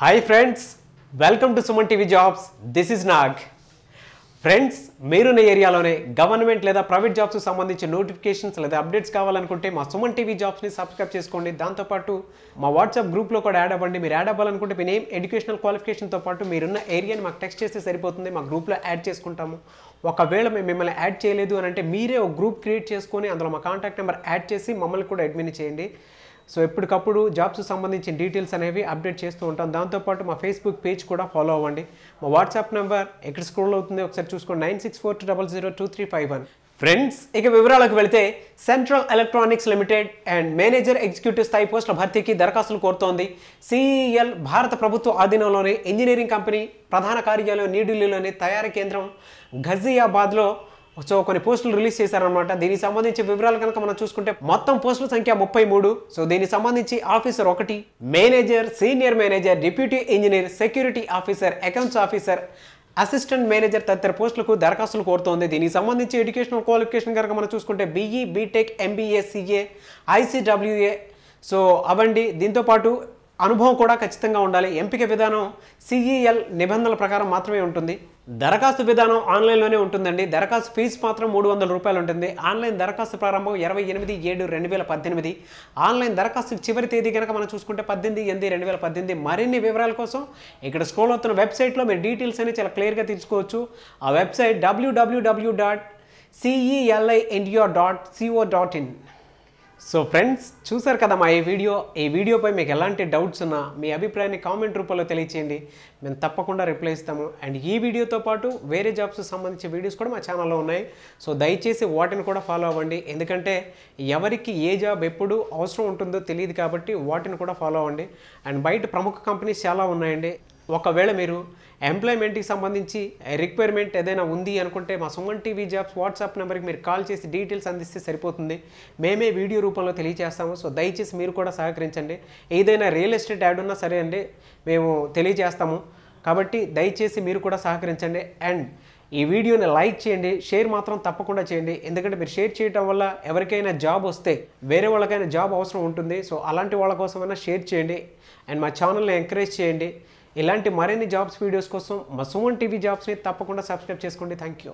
Hi friends welcome to Suman TV jobs this is Nag friends మీరున్న ఏరియాలోనే government లేదా private జాబ్స్కి సంబంధించి నోటిఫికేషన్స్ లేదా అప్డేట్స్ కావాలనుకుంటే మా సుమన్ టీవీ జాబ్స్ని సబ్స్క్రైబ్ చేసుకోండి. దాంతోపాటు మా వాట్సాప్ గ్రూప్లో కూడా యాడ్ అవ్వండి. మీరు యాడ్ అవ్వాలనుకుంటే మీ నేమ్ ఎడ్యుకేషనల్ క్వాలిఫికేషన్తో పాటు మీరున్న ఏరియాని మాకు టెక్స్ట్ చేస్తే సరిపోతుంది. మా గ్రూప్లో యాడ్ చేసుకుంటాము. ఒకవేళ మేము మిమ్మల్ని యాడ్ చేయలేదు అని అంటే మీరే ఒక గ్రూప్ క్రియేట్ చేసుకొని అందులో మా కాంటాక్ట్ నెంబర్ యాడ్ చేసి మమ్మల్ని కూడా అడ్మిన్ చేయండి. సో ఎప్పటికప్పుడు జాబ్స్ సంబంధించిన డీటెయిల్స్ అనేవి అప్డేట్ చేస్తూ ఉంటాం. దాంతోపాటు మా ఫేస్బుక్ పేజ్ కూడా ఫాలో అవ్వండి. మా వాట్సాప్ నెంబర్ ఎక్కడ స్క్రోల్ అవుతుంది ఒకసారి చూసుకోండి. Nine six four two double zero two three five one. Friends ఇక వివరాలకు వెళితే central electronics limited and manager executive స్థాయి పోస్టుల భర్తీకి దరఖాస్తులు కోరుతోంది. సిఈఎల్ భారత ప్రభుత్వ ఆధీనంలోని ఇంజనీరింగ్ కంపెనీ ప్రధాన కార్యాలయం న్యూఢిల్లీలోని తయారీ కేంద్రం ఘజియాబాద్లో సో కొన్ని పోస్టులు రిలీజ్ చేశారనమాట దీనికి సంబంధించి వివరాలు కనుక మనం చూసుకుంటే మొత్తం పోస్టుల సంఖ్య ముప్పై మూడు. సో దీనికి సంబంధించి ఆఫీసర్ ఒకటి manager senior manager deputy engineer security officer accounts officer assistant manager తదితర పోస్టులకు దరఖాస్తులు కోరుతోంది. దీనికి సంబంధించి ఎడ్యుకేషనల్ క్వాలిఫికేషన్ కనుక మనం చూసుకుంటే BE BTech MBA CA ICWA so అవండి. దీంతోపాటు అనుభవం కూడా ఖచ్చితంగా ఉండాలి. ఎంపిక విధానం సిఈఎల్ నిబంధనల ప్రకారం మాత్రమే ఉంటుంది. దరఖాస్తు విధానం ఆన్లైన్లోనే ఉంటుందండి. దరఖాస్తు ఫీజు మాత్రం మూడు వందల రూపాయలు ఉంటుంది. ఆన్లైన్ దరఖాస్తు ప్రారంభం ఇరవై ఎనిమిది ఏడు రెండు వేల పద్దెనిమిది. ఆన్లైన్ దరఖాస్తు చివరి తేదీ కనుక మనం చూసుకుంటే పద్దెనిమిది ఎనిమిది రెండు వేల పద్దెనిమిది. మరిన్ని వివరాల కోసం ఇక్కడ స్క్రోల్ అవుతున్న వెబ్సైట్లో మీరు డీటెయిల్స్ అనేవి చాలా క్లియర్గా తెలుసుకోవచ్చు. ఆ website WWW dot CELI India dot co dot in so friends చూసారు కదా మా ఈ వీడియో? ఈ వీడియోపై మీకు ఎలాంటి డౌట్స్ ఉన్నా మీ అభిప్రాయాన్ని కామెంట్ రూపంలో తెలియచేయండి. మేము తప్పకుండా రిప్లై ఇస్తాము. అండ్ ఈ వీడియోతో పాటు వేరే జాబ్స్ సంబంధించిన వీడియోస్ కూడా మా ఛానల్లో ఉన్నాయి. సో దయచేసి వాటిని కూడా ఫాలో అవ్వండి. ఎందుకంటే ఎవరికి ఏ జాబ్ ఎప్పుడు అవసరం ఉంటుందో తెలియదు కాబట్టి వాటిని కూడా ఫాలో అవ్వండి. అండ్ బయట ప్రముఖ కంపెనీస్ చాలా ఉన్నాయండి. ఒకవేళ మీరు ఎంప్లాయ్మెంట్కి సంబంధించి రిక్వైర్మెంట్ ఏదైనా ఉంది అనుకుంటే మా సుమన్ టీవీ జాబ్స్ వాట్సాప్ నెంబర్కి మీరు కాల్ చేసి డీటెయిల్స్ అందిస్తే సరిపోతుంది. మేమే వీడియో రూపంలో తెలియజేస్తాము. సో దయచేసి మీరు కూడా సహకరించండి. ఏదైనా రియల్ ఎస్టేట్ యాడ్ ఉన్నా సరే అండి మేము తెలియజేస్తాము. కాబట్టి దయచేసి మీరు కూడా సహకరించండి. అండ్ ఈ వీడియోని లైక్ చేయండి షేర్ మాత్రం తప్పకుండా చేయండి. ఎందుకంటే మీరు షేర్ చేయడం వల్ల ఎవరికైనా జాబ్ వస్తే వేరే వాళ్ళకైనా జాబ్ అవసరం ఉంటుంది. సో అలాంటి వాళ్ళ కోసమైనా షేర్ చేయండి. అండ్ మా ఛానల్ని ఎంకరేజ్ చేయండి. ఇలాంటి మరిన్ని జాబ్స్ వీడియోస్ కోసం మా సుమన్ టీవీ జాబ్స్ని తప్పకుండా సబ్స్క్రైబ్ చేసుకోండి. Thank you